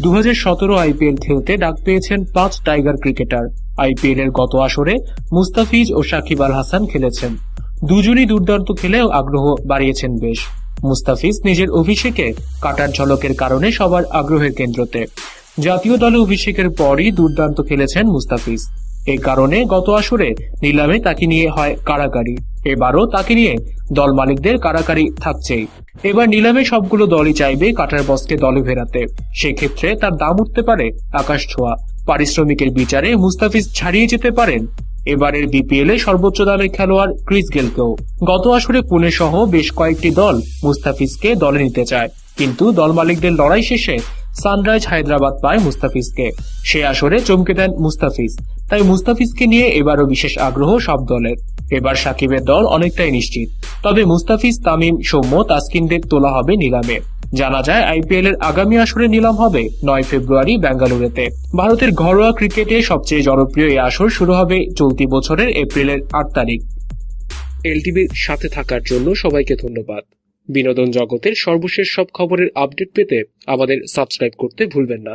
দু আইপিএল খেলতে ডাক পেয়েছেন পাঁচ টাইগার ক্রিকেটার। আইপিএল এর গত আসরে মুস্তাফিজ ও সাকিব আল হাসান খেলেছেন। দুজনই দুর্দান্ত খেলেও আগ্রহ বাড়িয়েছেন বেশ। মুস্তাফিজ নিজের অভিষেকে কাটার ঝলকের কারণে সবার আগ্রহের কেন্দ্রতে। জাতীয় দলে অভিষেকের পরই দুর্দান্ত খেলেছেন মুস্তাফিজ। এই কারণে গত আসরে নিলামে তাকে নিয়ে হয় কারাকারি এবারও তাকে নিয়ে দল মালিকদের কারাকারি থাকছেই এবার নিলামে সবগুলো দলই চাইবে কাটার বসকে দলে ফেরাতে। সেক্ষেত্রে তার দাম উঠতে পারে আকাশ ছোঁয়া। পারিশ্রমিকের বিচারে মুস্তাফিজ ছাড়িয়ে যেতে পারেন। এবারের বিপিএল এ সর্বোচ্চ দামের খেলোয়াড় ক্রিস গেলকেও। গত আসরে পুনে সহ বেশ কয়েকটি দল মুস্তাফিজকে দলে নিতে চায়। কিন্তু দল মালিকদের লড়াই শেষে সানরাইজ হায়দ্রাবাদ পায় মুস্তাফিজকে। সে আসরে চমকে দেন মুস্তাফিজ। তাই মুস্তাফিজকে নিয়ে এবারও বিশেষ আগ্রহ সব দলের। এবার সাকিবের দল অনেকটাই নিশ্চিত। তবে মুস্তাফিজ, তামিম, সৌম্য, তাসকিনদের তোলা হবে নিলামে। জানা যায়, আইপিএল এর আগামী আসরে নিলাম হবে নয় ফেব্রুয়ারি বেঙ্গালুরুতে ভারতের ঘরোয়া ক্রিকেটে সবচেয়ে জনপ্রিয় এই আসর শুরু হবে চলতি বছরের এপ্রিলের আট তারিখ। এলটিভির সাথে থাকার জন্য সবাইকে ধন্যবাদ। বিনোদন জগতের সর্বশেষ সব খবরের আপডেট পেতে আমাদের সাবস্ক্রাইব করতে ভুলবেন না।